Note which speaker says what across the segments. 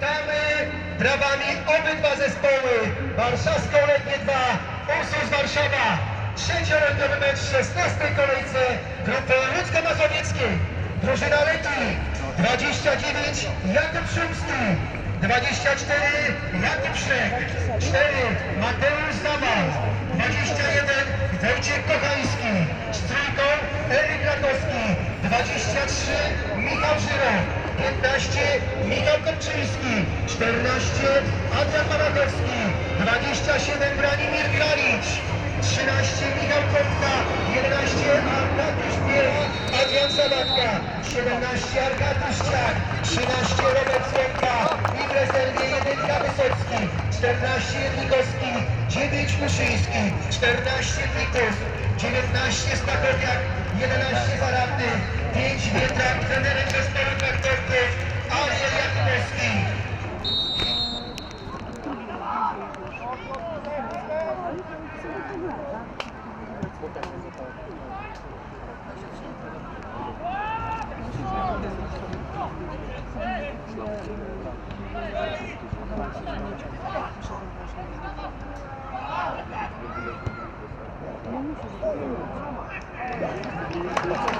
Speaker 1: Witamy brawami obydwa zespoły. Warszawską Letnie 2, Ursus Warszawa. Trzecioletniowy mecz w 16 kolejce grupy Łódzko-Mazowieckiej. Drużyna Leti 29 Jakub Szumski. 24 Jakub Szrek. 4 Mateusz Zawał. 21 Wojciech Kochański. Z trójką Eryk Ratowski. 23 Michał Żyro. 15 Michał Kopczyński, 14 Adrian Manakowski, 27 Branimir Gralicz, 13 Michał Kopka, 11 Arkadiusz Biel, Adrian Sabatka, 17 Arkadiusz Ciak, 13 Robert Słonka i w rezerwie 1 Wysocki, 14 Jedlikowski, 9 Muszyński, 14 Wikus, 19 Stachowiak, 11 Zaradny, 5 metrach trenerem do sporu kontaktów Ariel Jakubowski.
Speaker 2: Thank you.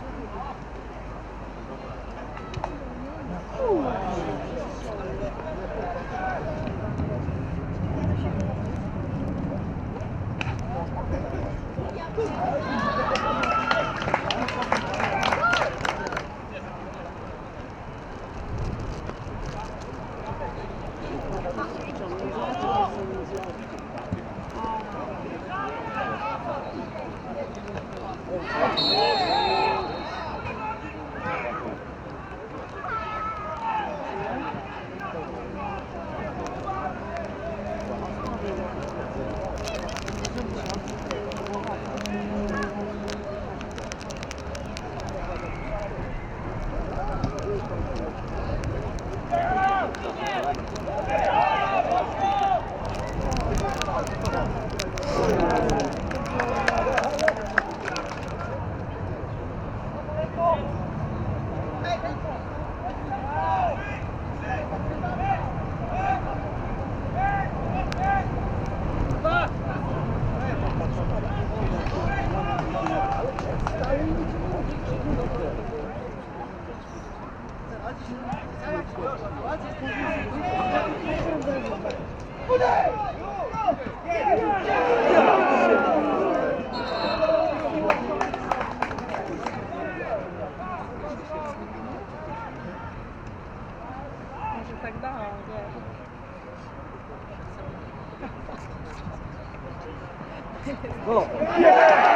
Speaker 2: Może tak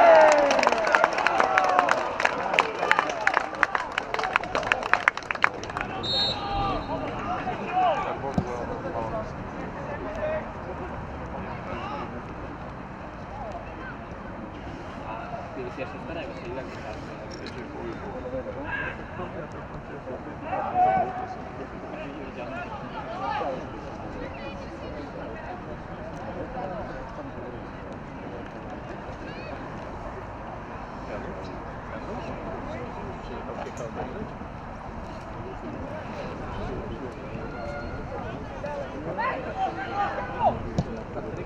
Speaker 3: Patrick,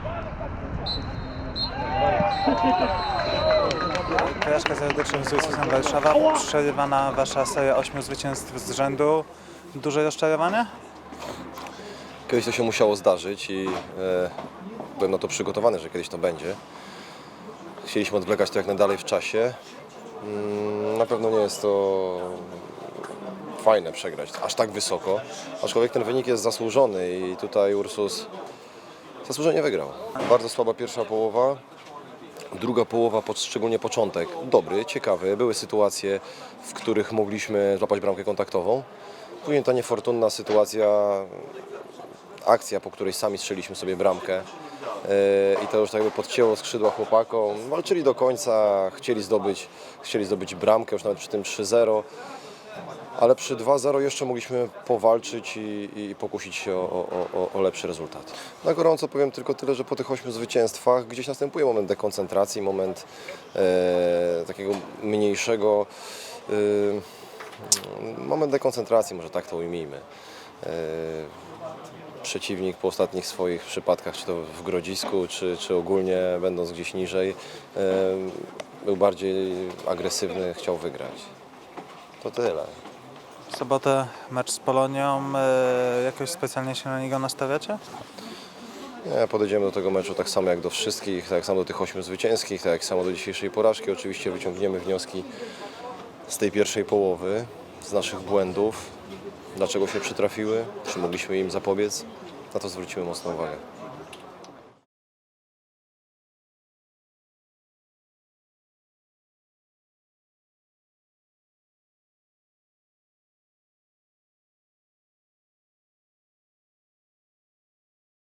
Speaker 3: Porażka 0-3 z Ursusem Warszawa. Przerywana wasza seria 8 zwycięstw z rzędu. Duże rozczarowanie?
Speaker 4: Kiedyś to się musiało zdarzyć i e, byłem na to przygotowany, że kiedyś to będzie. Chcieliśmy odwlekać to jak najdalej w czasie. Mm, Na pewno nie jest to fajne przegrać aż tak wysoko, aczkolwiek ten wynik jest zasłużony i tutaj Ursus zasłużenie wygrał. Bardzo słaba pierwsza połowa, Druga połowa, szczególnie początek, dobry, ciekawy. Były sytuacje, w których mogliśmy złapać bramkę kontaktową. Później ta niefortunna sytuacja, akcja, po której sami strzeliśmy sobie bramkę. Yy, I to już tak jakby podcięło skrzydła chłopakom. Walczyli do końca, chcieli zdobyć, chcieli zdobyć bramkę, już nawet przy tym 3-0. Ale przy 2-0 jeszcze mogliśmy powalczyć i, i pokusić się o, o, o, lepszy rezultat. Na gorąco powiem tylko tyle, że po tych ośmiu zwycięstwach gdzieś następuje moment dekoncentracji, moment e, takiego mniejszego, e, moment dekoncentracji, może tak to ujmijmy. E, przeciwnik po ostatnich swoich przypadkach, czy to w Grodzisku, czy, czy ogólnie będąc gdzieś niżej, e, był bardziej agresywny, chciał wygrać. To tyle.
Speaker 3: W sobotę mecz z Polonią. E, jakoś specjalnie się na niego nastawiacie?
Speaker 4: Nie, podejdziemy do tego meczu tak samo jak do wszystkich, tak samo do tych ośmiu zwycięskich, tak samo do dzisiejszej porażki. Oczywiście wyciągniemy wnioski z tej pierwszej połowy, z naszych błędów, dlaczego się przytrafiły, czy mogliśmy im zapobiec. Na to zwrócimy mocną uwagę.